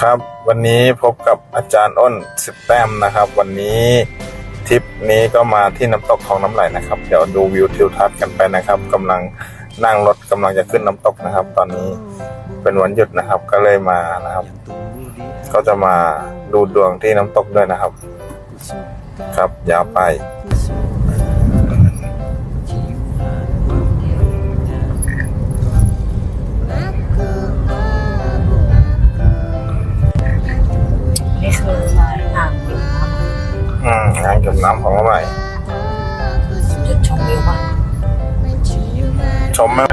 ครับวันนี้พบกับอาจารย์อ้นสิบแต้มนะครับ วันนี้ทริปนี้ก็มาที่น้ำตกของน้ำไหลนะครับ เดี๋ยวดูวิวทิวทัศน์กันไปนะครับกำลังนั่งรถกำลังจะขึ้นน้ำตกนะครับ ตอนนี้เป็นวันหยุดนะครับ ก็เลยมานะครับ ก็จะมาดูดวงที่น้ำตกด้วยนะครับ ครับยาวไป มงานเก็บน้ำของน้ำไหลำจุดชมวิวบ้างชมไหมร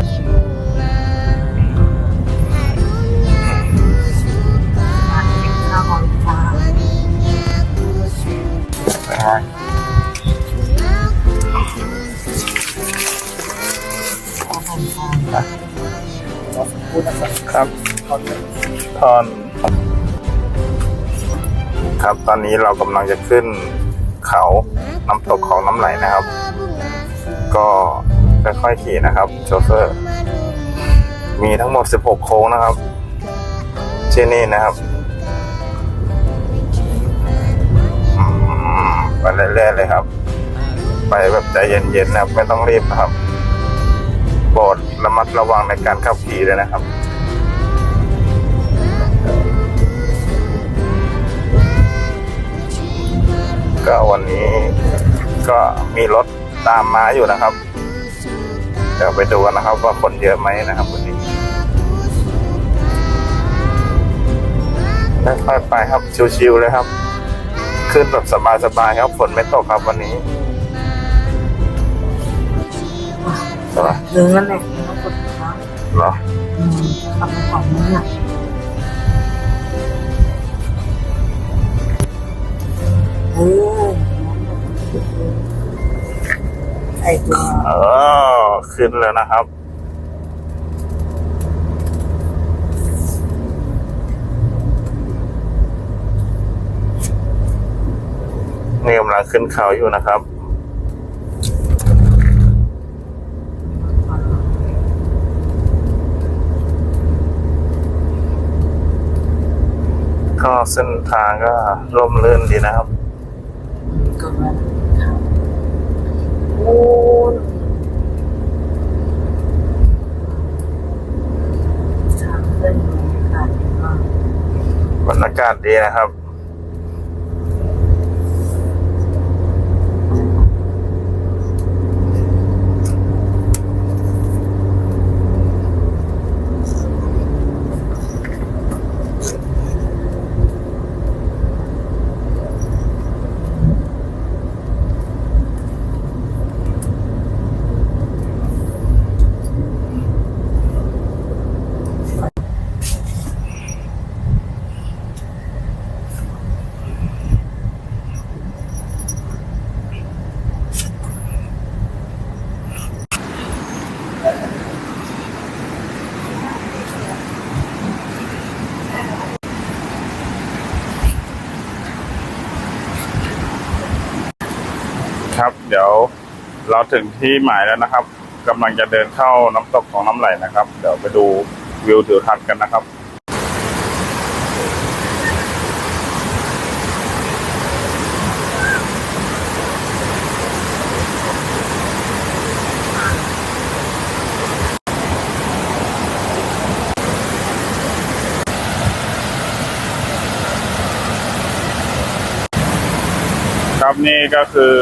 ้านกินข้าวของฟ้าของของฟ้าครับทอนครับ ตอนนี้เรากำลังจะขึ้น เขาน้ำตกของน้ำไหลนะครับ ก็ค่อยๆขี่นะครับโชเฟอร์ มีทั้งหมด 16 โค้งนะครับที่นี่นะครับอืมไปเรื่อยๆเลยครับ ไปแบบใจเย็นๆนะครับ ไม่ต้องรีบนะครับโปรดระมัดระวังในการขับขี่ด้วยนะครับ ก็มีรถตามมาอยู่นะครับ เดี๋ยวไปดูกันนะครับ ว่าคนเยอะไหมนะครับวันนี้ค่อยๆไปครับชิวๆเลยครับ ขึ้นแบบสบายๆครับฝนไม่ตกครับวันนี้ใช่ปะหรือนั่นแหละต้องกดน้ำเหรออืมทำของนี่น่ะเอ ไอตัวเออขึ้นแล้วนะครับ นี่กำลังขึ้นเขาอยู่นะครับก็เส้นทางก็ร่มรื่นดีนะครับ ก็มาครับโอ้ยทางเดินบรรยาศดีนะครับ ดี๋ยวเราถึงที่หมายแล้วนะครับกำลังจะเดินเข้าน้ำตกของน้ำไหลนะครับ เดี๋ยวไปดูวิวทิวทัศน์กันนะครับครับนี่ก็คือ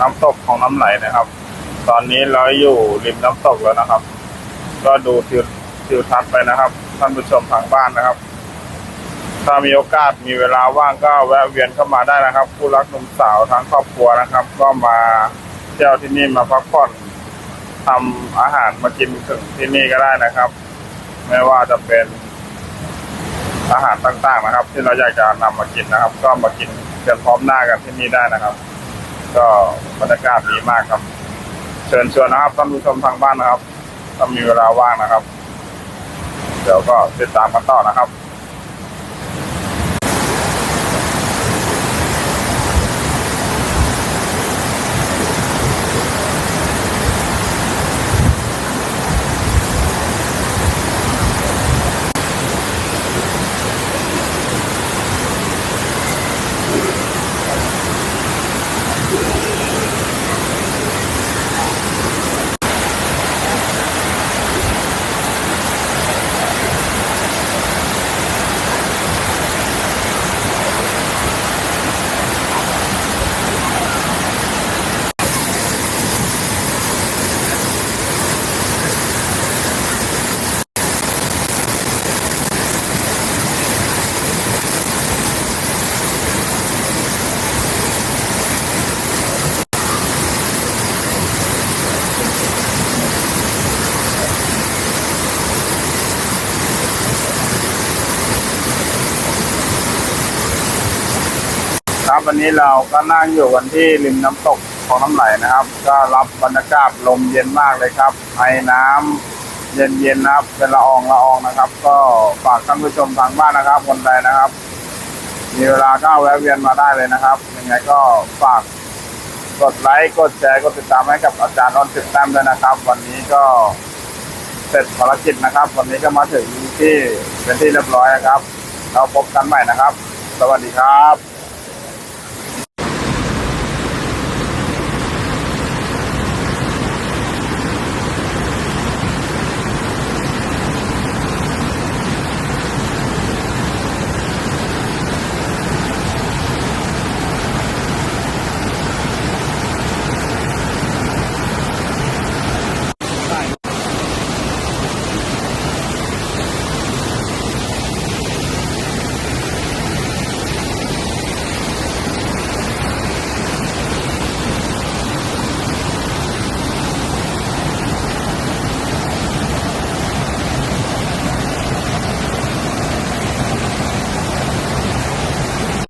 น้ำตกของน้ำไหลนะครับ ตอนนี้เราอยู่ริมน้ำตกแล้วนะครับ ก็ดูทิวทิวทัศน์ไปนะครับ ท่านผู้ชมทางบ้านนะครับ ถ้ามีโอกาสมีเวลาว่างก็แวะเวียนเข้ามาได้นะครับผู้รักหนุ่มสาวทั้งครอบครัวนะครับ ก็มาเที่ยวที่นี่มาพักผ่อนทำอาหารมากินถึงที่นี่ก็ได้นะครับ ไม่ว่าจะเป็นอาหารต่างๆนะครับ ที่เราอยากจะนำมากินนะครับ ก็มากินกันพร้อมหน้ากันที่นี่ได้นะครับ ก็บรรยากาศดีมากครับ เชิญชวนนะครับท่านผู้ชมทางบ้านนะครับถ้ามีเวลาว่างนะครับ เดี๋ยวก็ติดตามกันต่อนะครับ วันนี้เราก็นั่งอยู่กันที่ริมน้ำตกของน้ำไหลนะครับ ก็รับบรรยากาศลมเย็นมากเลยครับไอ้น้ำเย็นๆนะครับเป็นละอองละอองนะครับ ก็ฝากท่านผู้ชมทางบ้านนะครับคนใดนะครับ มีเวลาก็แวะเวียนมาได้เลยนะครับยังไงก็ฝากกดไลค์กดแชร์กดติดตามให้กับอาจารย์นนท์ติดตามด้วยนะครับ วันนี้ก็เสร็จภารกิจนะครับ วันนี้ก็มาถึงที่เป็นที่เรียบร้อยนะครับ เราพบกันใหม่นะครับ สวัสดีครับ